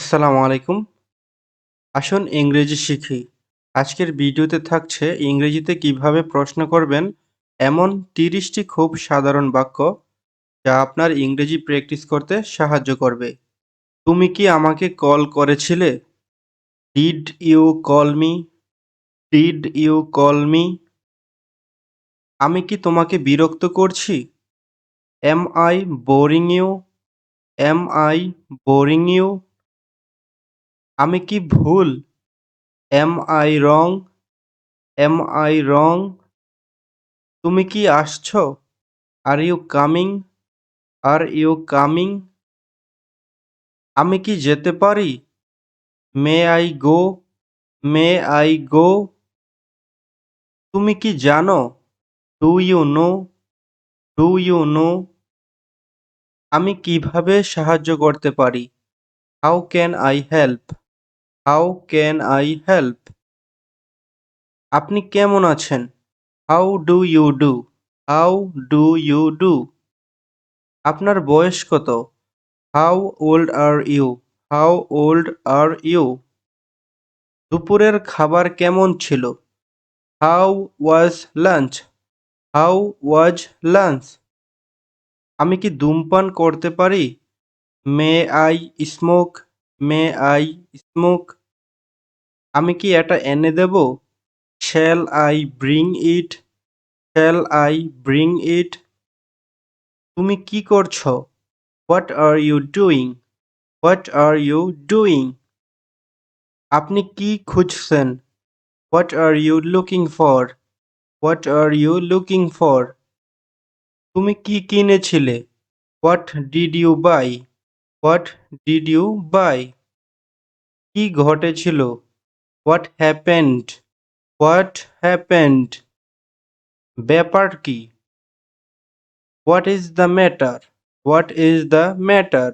আসসালামু আলাইকুম। আসুন ইংরেজি শিখি। আজকের ভিডিওতে থাকছে ইংরেজিতে কীভাবে প্রশ্ন করবেন এমন তিরিশটি খুব সাধারণ বাক্য যা আপনার ইংরেজি প্র্যাকটিস করতে সাহায্য করবে। তুমি কি আমাকে কল করেছিলে? Did you call me? Did you call me? আমি কি তোমাকে বিরক্ত করছি? Am I boring you? Am I boring you? আমি কি ভুল? Am I wrong am I wrong তুমি কি আসছো? Are you coming are you coming আমি কি যেতে পারি? May I go may I go তুমি কি জানো? Do you know do you know আমি কীভাবে সাহায্য করতে পারি? How can I help how can I help আপনি কেমন আছেন? How do you do how do you do আপনার বয়স কত? How old are you how old are you দুপুরের খাবার কেমন ছিল? How was lunch how was lunch আমি কি ধূমপান করতে পারি? May I smoke may I smoke? আমি কি এটা এনে দেব? Shall I bring it? Shall I bring it? তুমি কি করছ? What are you doing? What are you doing? আপনি কি খুঁজছেন? What are you looking for? What are you looking for? তুমি কি কিনেছিলে? What did you buy? What did you buy কি ঘটেছিল? হোয়াট হ্যাপেন্ড হোয়াট হ্যাপেন্ড ব্যাপার কি? What is the matter what is the matter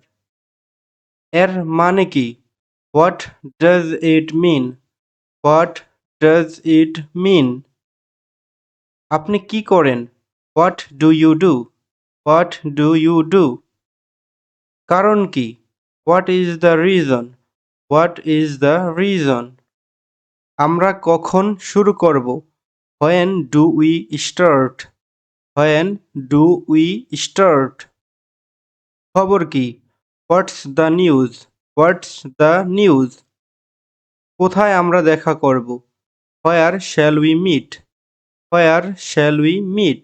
এর মানে কি? What does it mean what does it mean আপনি কি করেন? What do you do what do you do কারণ কি? What is the reason what is the reason আমরা কখন শুরু করব? When do we start when do we start খবর কি? What's the news what's the news কোথায় আমরা দেখা করব? Where shall we meet where shall we meet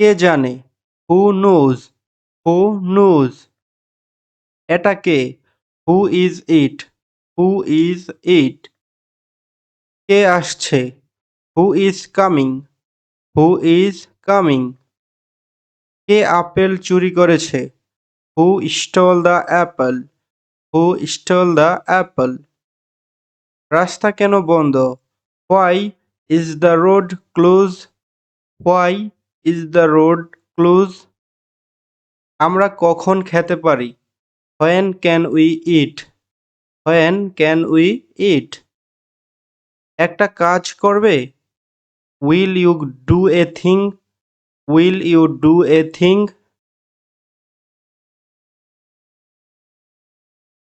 কে জানে? হু নোজ হু নোজ এটা কে who is it who is it কে আসছে? Who is coming who is coming K apple চুরি করেছে? Who stole the apple who stole the apple রাস্তা কেন বন্ধ? Why is the road close why is the road close আমরা কখন খেতে পারি? When can we eat when can we eat একটা কাজ করবে? Will you do a thing will you do a thing